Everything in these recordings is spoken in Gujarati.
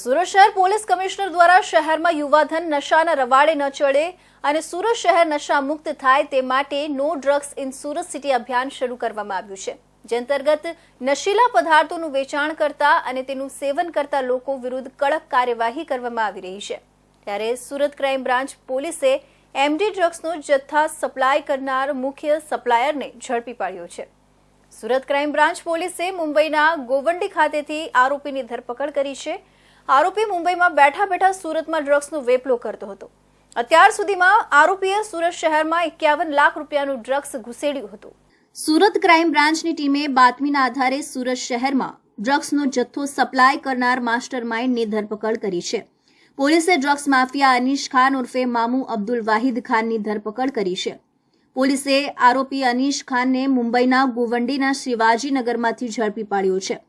સુરત શહેર પોલીસ કમિશનર દ્વારા શહેરમાં યુવાધન નશાના રવાડે ન ચડે અને સુરત શહેર નશા મુક્ત થાય તે માટે no drugs in Surat city અભિયાન શરૂ કરવામાં આવ્યું છે, જે અંતર્ગત નશીલા પદાર્થોનું વેચાણ કરતા અને તેનું સેવન કરતા લોકો વિરુદ્ધ કડક કાર્યવાહી કરવામાં આવી રહી છે. ત્યારે સુરત ક્રાઇમ બ્રાન્ચ પોલીસે એમડી ડ્રગ્સનો જથ્થા સપ્લાય કરનાર મુખ્ય સપ્લાયરને ઝડપી પાડ્યો છે. સુરત ક્રાઇમ બ્રાન્ચ પોલીસે મુંબઈના ગોવંડી ખાતેથી આરોપીની ધરપકડ કરી છે આરોપી મુંબઈમાં બેઠા બેઠા સુરતમાં ડ્રગ્સનો વેપલો કરતો હતો. અત્યાર સુધીમાં આરોપીએ સુરત શહેરમાં એકાવન લાખ રૂપિયાનું ડ્રગ્સ ઘુસેડ્યું હતું. સુરત ક્રાઇમ બ્રાન્ચની ટીમે બાતમીના આધારે સુરત શહેરમાં ડ્રગ્સનો જથ્થો સપ્લાય કરનાર માસ્ટર માઇન્ડની ધરપકડ કરી છે. પોલીસે ડ્રગ્સ માફિયા અનીશ ખાન ઉર્ફે મામુ અબ્દુલ વાહિદ ખાનની ધરપકડ કરી છે. પોલીસે આરોપી અનીશ ખાનને મુંબઈના ગોવંડીના શિવાજીનગરમાંથી ઝડપી પાડ્યો છે.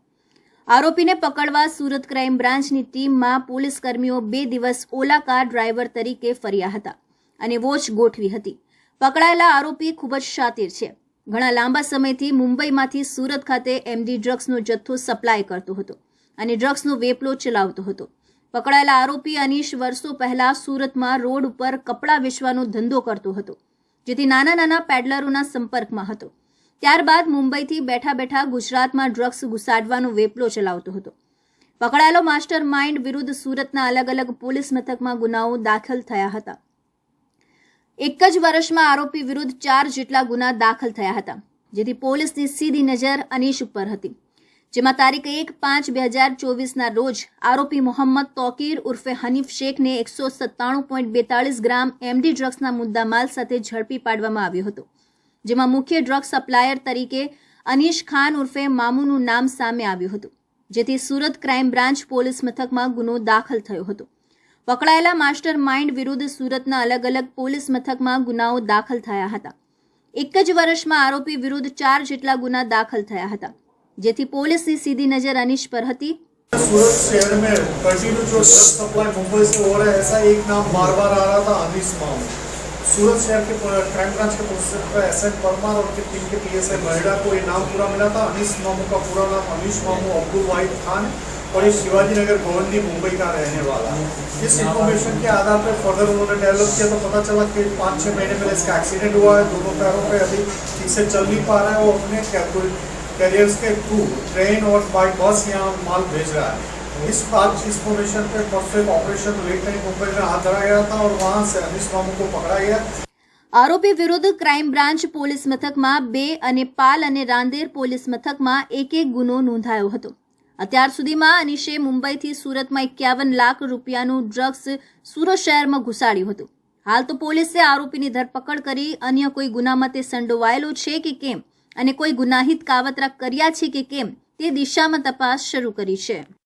આરોપીને પકડવા સુરત ક્રાઇમ બ્રાન્ચની ટીમમાં પોલીસ કર્મીઓ બે દિવસ ઓલા કાર ડ્રાઈવર તરીકે ફર્યા હતા અને વોચ ગોઠવી હતી. પકડાયેલા આરોપી ખૂબ જ શાતિર છે. ઘણા લાંબા સમયથી મુંબઈમાંથી સુરત ખાતે એમડી ડ્રગ્સનો જથ્થો સપ્લાય કરતો હતો અને ડ્રગ્સનો વેપલો ચલાવતો હતો. પકડાયેલા આરોપી અનીશ વર્ષો પહેલા સુરતમાં રોડ ઉપર કપડાં વેચવાનો ધંધો કરતો હતો, જેથી નાના નાના પેડલરોના સંપર્કમાં હતો. ત્યારબાદ મુંબઈથી બેઠા બેઠા ગુજરાતમાં ડ્રગ્સ ઘુસાડવાનો વેપલો ચલાવતો હતો. પકડાયેલો માસ્ટર માઇન્ડ વિરુદ્ધ સુરતના અલગ અલગ પોલીસ મથકમાં ગુનાઓ દાખલ થયા હતા. એક જ વર્ષમાં આરોપી વિરુદ્ધ ચાર જેટલા ગુના દાખલ થયા હતા, જેથી પોલીસની સીધી નજર અનીશ ઉપર હતી, જેમાં તારીખ એક પાંચ બે હજાર ચોવીસના રોજ આરોપી મોહમ્મદ તોકીર ઉર્ફે હનીફ શેખને એકસો સત્તાણું પોઈન્ટ બેતાળીસ ગ્રામ એમડી ડ્રગ્સના મુદ્દામાલ સાથે ઝડપી પાડવામાં આવ્યો હતો. જેમાં મુખ્ય ડ્રગ સપ્લાયર તરીકે અનીશ ખાન ઉર્ફે મામુનું નામ સામે આવ્યું હતું જેથી સુરત ક્રાઇમ બ્રાન્ચ પોલીસ મથકમાં ગુનો દાખલ થયો હતો પકડાયેલા માસ્ટર માઇન્ડ વિરુદ્ધ સુરતના અલગ અલગ પોલીસ મથકમાં ગુનાઓ દાખલ થયા હતા એક જ વર્ષમાં આરોપી વિરુદ્ધ ચાર જેટલા ગુના દાખલ થયા હતા જેથી પોલીસની સીધી નજર અનીશ પર હતી सूरत शहर में कंटिन्यू जो ड्रग सप्लाई मुंबई से हो रहा है ऐसा एक नाम बार बार आ रहा था अनिस मामू सूरत शहर के क्राइम ब्रांच के प्रोफेसर एस एन परमार और उनकी टीम के पी एस आई महिला को ये नाम पूरा मिला था। अनिस मामू का पूरा नाम अनिश मामू, अब्दुल वाहिद खान और ये शिवाजी नगर गोवंदी मुंबई का रहने वाला। इस इन्फॉर्मेशन के आधार पर फर्दर उन्होंने डेवलप किया तो पता चला कि पाँच छः महीने पहले इसका एक्सीडेंट हुआ है। दोनों पैरों पर अभी ठीक से चल नहीं पा रहा है। वो अपने कैरियर्स के थ्रू ट्रेन और बाई बस यहाँ माल भेज रहा है। इस बात इन्फॉर्मेशन पे परसों एक ऑपरेशन लेट नाइट मुंबई में हाथ धरा गया था और वहाँ से अनिश मामू को पकड़ा गया આરોપી વિરુદ્ધ ક્રાઇમ બ્રાન્ચ પોલીસ મથકમાં બે અને પાલ અને રાંદેર પોલીસ મથકમાં એક એક ગુનો નોંધાયો હતો અત્યાર સુધીમાં અનીશે મુંબઈથી સુરતમાં એકાવન લાખ રૂપિયાનું ડ્રગ્સ સુરત શહેરમાં ઘુસાડ્યું હતું હાલ તો પોલીસે આરોપીની ધરપકડ કરી અન્ય કોઈ ગુનામાં તે સંડોવાયેલો છે કે કેમ અને કોઈ ગુનાહિત કાવતરા કર્યા છે કે કેમ તે દિશામાં તપાસ શરૂ કરી છે